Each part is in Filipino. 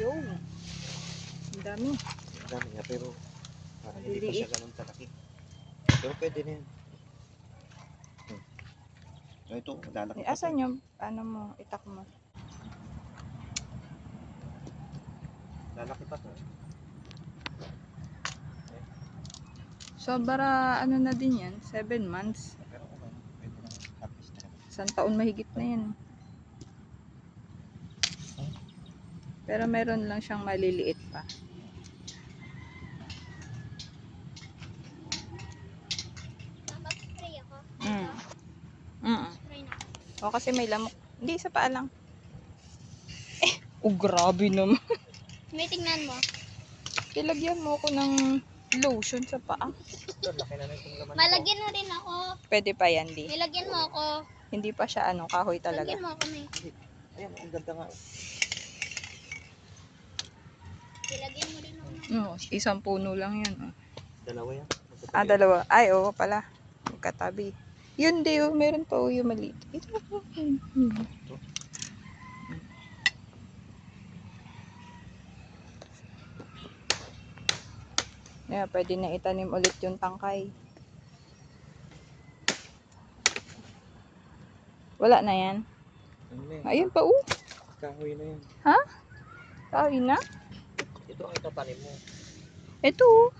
Yung. Ang dami. Ang dami nga, pero parang hindi pa siya ganun kalaki. Pero pwede na yan. Hmm. So, ito, lalaki Eh, asan yung, ano mo, itak mo? Lalaki pa to. Sobra, ano na din yan, 7 months. Pero okay, pwede na. Harvest na. Isang taon mahigit na yan. Pero meron lang siyang maliliit pa. Mag-spray ako. Mm. Mm. Spray na. O kasi may lamok. Hindi, isa pa lang. Eh, oh grabe naman. May tingnan mo. Ilagyan mo ako ng lotion sa paa. Malagyan mo rin ako. Pwede pa yan, di. Nilagyan mo ako. Hindi pa siya ano, kahoy talaga. Lagyan mo ako na Ayan, ang ganda nga. Nilagyan mo na. No, isang puno lang yan. oh. Dalawa yan. Ah, dalawa. Ay, oo pala. Magkatabi. Yun, di, oh, meron pa oh, yung maliit. Ito. Yeah, pwede na itanim ulit yung tangkay. Wala na yan. Ano na yan? Ayun pa, oh. Kahoy na yan. Kahoy na. Ito ang itatanim mo. Ito, oh.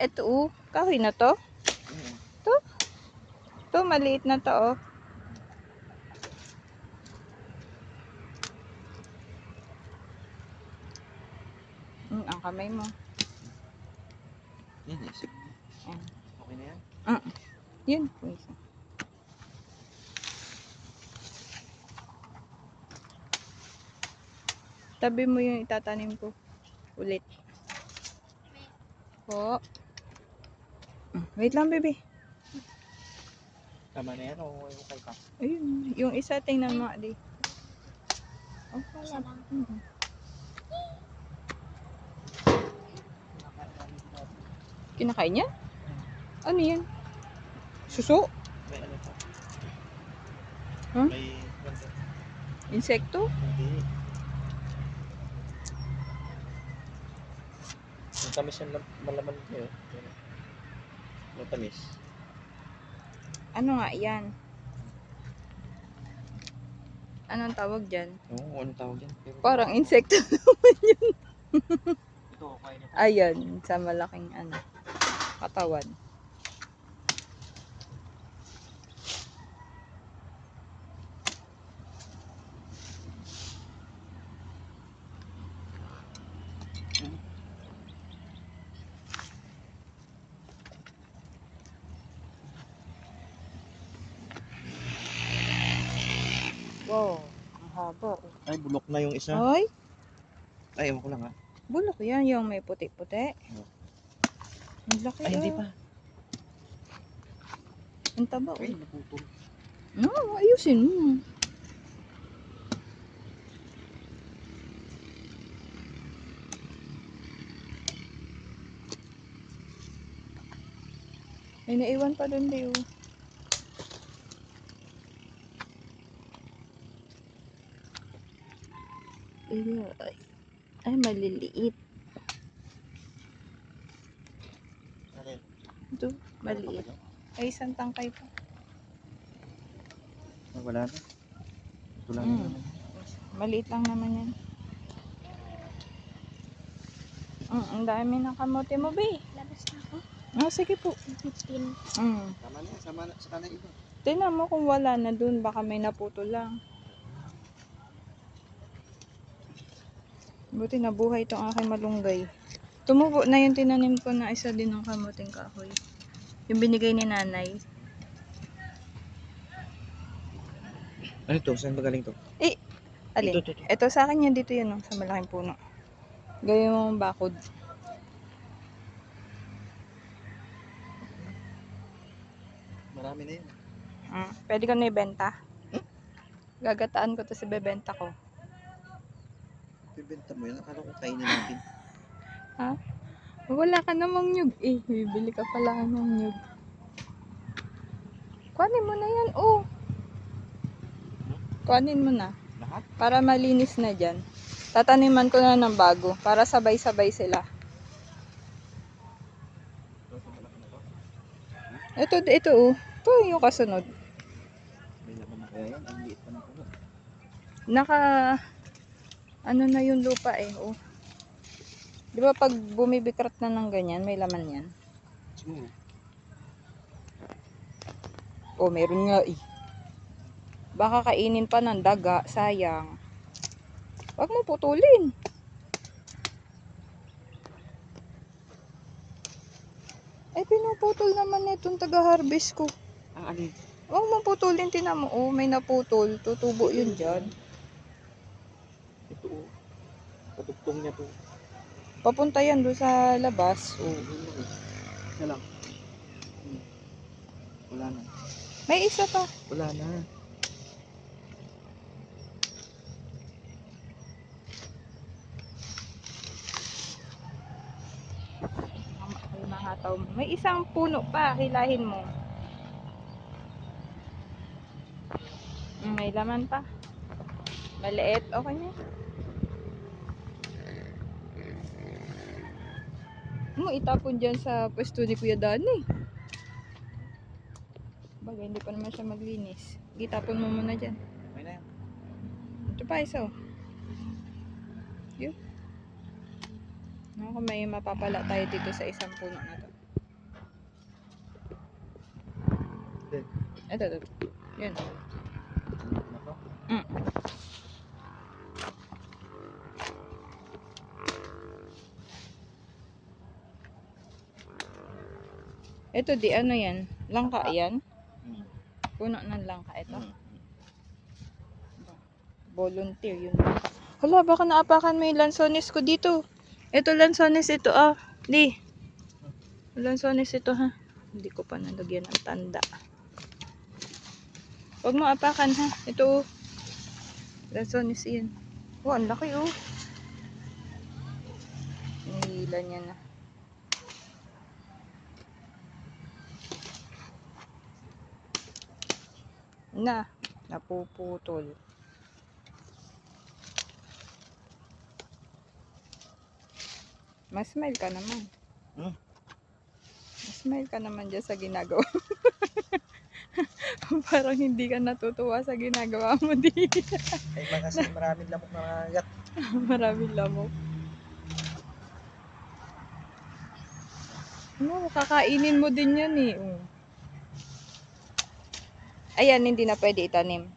Ito, oh. Kahoy na to. Mm. To, maliit na to, oh. Mm, ang kamay mo. Yan, isip. Okay na yan? Yun. yung isa. Tabi mo yung itatanim ko. Ulit. Po. Wait lang, baby. Tama na yan o okay ka? Ayun. Yung isa, tingnan mo, di. Wala. lang. Kinakain niya? Ano yan? Suso? May ano pa? Huh? May. Insekto? Hindi. Ang tamis yan lam- malaman niyo. Matamis. Ano nga yan? Anong tawag dyan? Oo, anong tawag yan? Pero, Parang insekto. Ito, okay na. Ayan, sa malaking ano, katawan. Wow, ang haba. oh. Ay, bulok na yung isa. Ay, Ay, ewan ko lang ha. bulok yan, yung may puti-puti. Oh. Ang laki Ay, hindi ah. pa. Ang taba. Ay, oh. naputol. No, ayusin mo. Ay, naiwan pa doon, Leo. Ay, ay, ay, maliliit. Ito, maliit. ba Ay, isang tangkay pa. dyan? Ah, wala na. Ito lang Mm. Maliit lang naman yan. Mm, ang dami ng kamote mo, be. Labas na ako. Ah, sige po. 15. Mm. Tama na. Sama na, saka na iba. Tingnan mo kung wala na dun, baka may naputo lang. Buti nabuhay itong aking malunggay. Tumubo na yung tinanim ko na isa din ng kamuting kahoy. Yung binigay ni nanay. Ano to? Saan ba galing to? Alin? Ito, ito, ito. Ito sa akin yan dito yun, oh, sa malaking puno. Gawin mo bakod. Marami na yan. Mm. Pwede ko na ibenta. Gagataan ko to sa bebenta ko. Bibenta mo yan. Akala ko kainin natin. Wala ka namang nyug eh. Bibili ka pala ng nyug. Kuhanin mo na yan, oh. Kuhanin mo na. Lahat? Para malinis na dyan. Tataniman ko na ng bago para sabay-sabay sila. Ito, ito oh. Ito yung kasunod. May laman na kaya yan. Ang liit pa ng puno. Naka, ano na yung lupa eh, oh. Di ba pag bumibikrat na ng ganyan, may laman yan? Oh, meron nga eh. Baka kainin pa ng daga, sayang. Huwag mo putulin. Eh, pinuputol naman itong taga-harvest ko. Ang alin? Huwag mo putulin, tinan mo. Oh, may naputol. Tutubo yun dyan. Patugtong niya to. Papunta yan doon sa labas. Oo, oh, lang. Isa lang. Hmm. Wala na. May isa pa. Wala na. May mahataw mo. May isang puno pa. Hilahin mo. May laman pa. Maliit. Okay na. Mo itapon dyan sa pwesto ni Kuya Dani. Bagay, hindi pa naman siya maglinis. Itapon mo muna dyan. May na yan. Ito pa isa oh. Yun. Ako may mapapala tayo dito sa isang puno na to. Ito, ito. Yun. na to. Mm. Ito di ano yan? Langka yan? Hmm. Puno ng langka ito. Hmm. Volunteer yun. Hala, baka naapakan mo yung lansones ko dito. Ito lansones ito ah. Di. Lansones ito ha. Hindi ko pa nalagyan ng tanda. Huwag mo apakan ha. Ito oh. Lansones yan. Oh, ang laki oh. Nihila niya na. Na, napuputol. Mas smile ka naman. Hmm? Mas smile ka naman dyan sa ginagawa. Parang hindi ka natutuwa sa ginagawa mo di. Ay, kasi maraming lamok na nangagat. Maraming lamok. No, kakainin mo din yan eh. Oh. Ayan, hindi na pwede itanim.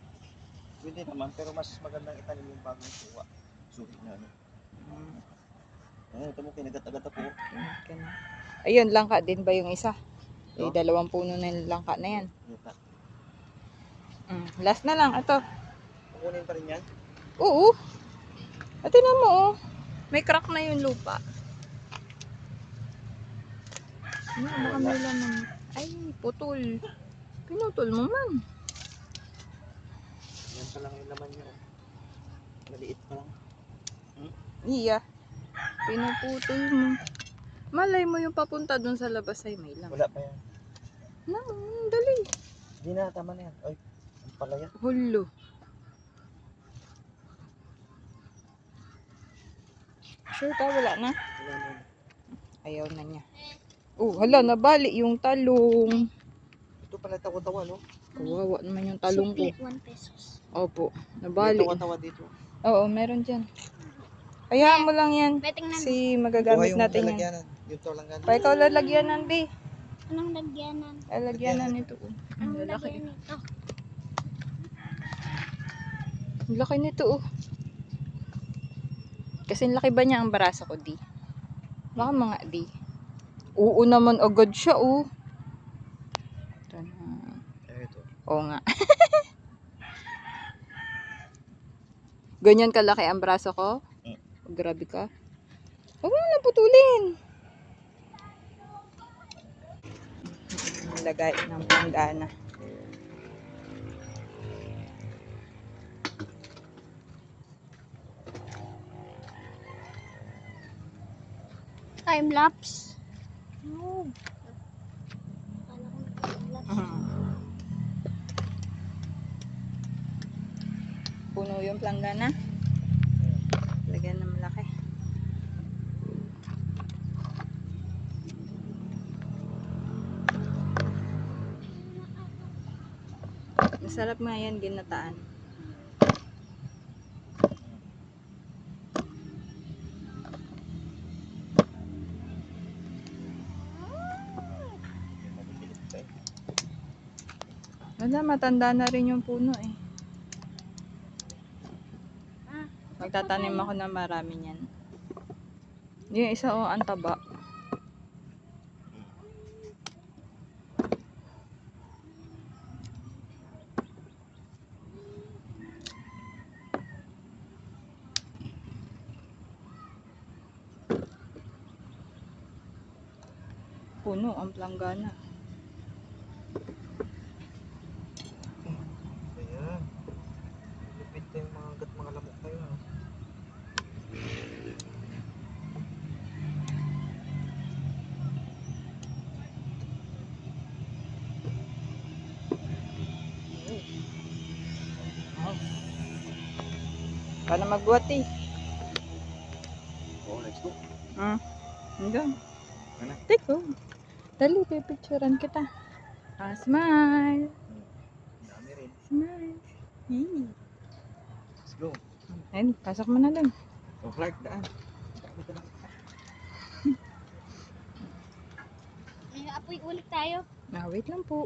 Pwede naman, pero mas magandang itanim yung bagong suwa. Sulit na ano. Ayun, ito mo, kinagat-agat ako. Na. Ayun, langka din ba yung isa? Eh, No? dalawang puno na yung langka na yan. Mm. Last na lang, ito. Kukunin pa rin yan. Oo. At tinan mo, oh. May crack na yung lupa. Ano, baka may laman. Ay, putol. Pinutol mo man. Yan pa lang yung laman niya. oh. Maliit pa lang. Iya. Pinuputol mo. Malay mo yung papunta dun sa labas ay may laman. Wala pa yan. Na, dali. Hindi na, tama na yan. Ay, ang pala yan. Hulo. Sure ka, wala na? Wala na. Ayaw na niya. Oh, hala, nabali yung talong. Ito pala tawa-tawa, no? Kawawa naman yung talong ko. Supli, 1 pesos. Opo, May nabali. tawa-tawa dito. Oo, meron dyan. Hayaan mo lang yan. May tingnan. Si magagamit yung natin yan. lalagyanan. Yung talangan. Pa ikaw lalagyanan, B. Anong lagyanan? Lalagyanan nito. oh. Ang Anong lalaki. lagyan nito? Ang laki nito, oh. Kasi ang laki ba niya ang barasa ko, di? Baka mga di. Oo naman agad siya, oh. Ito na. Eh, ito. Oo nga. Ganyan kalaki ang braso ko? Mm. Grabe ka. Huwag mo na putulin. Lagay ng pandana. Time lapse. Oh. Kala ko time lapse. Mhm. Puno yung planggana. Lagyan ng malaki. Masarap nga yan, ginataan. Wala, matanda na rin yung puno eh. Ah, Magtatanim ako ng marami niyan. Yung isa o ang taba. Puno ang planggana. Para magbuhat eh. Oh, let's go. Hmm. Hanggang. Ano? Teko. Dali, pipicturean kita. Ah, smile. Dami rin. Smile. Yee. Let's go. Ayun, pasok mo na dun. Oh, Clark, daan. Lang. may apoy ulit tayo. Ah, wait lang po.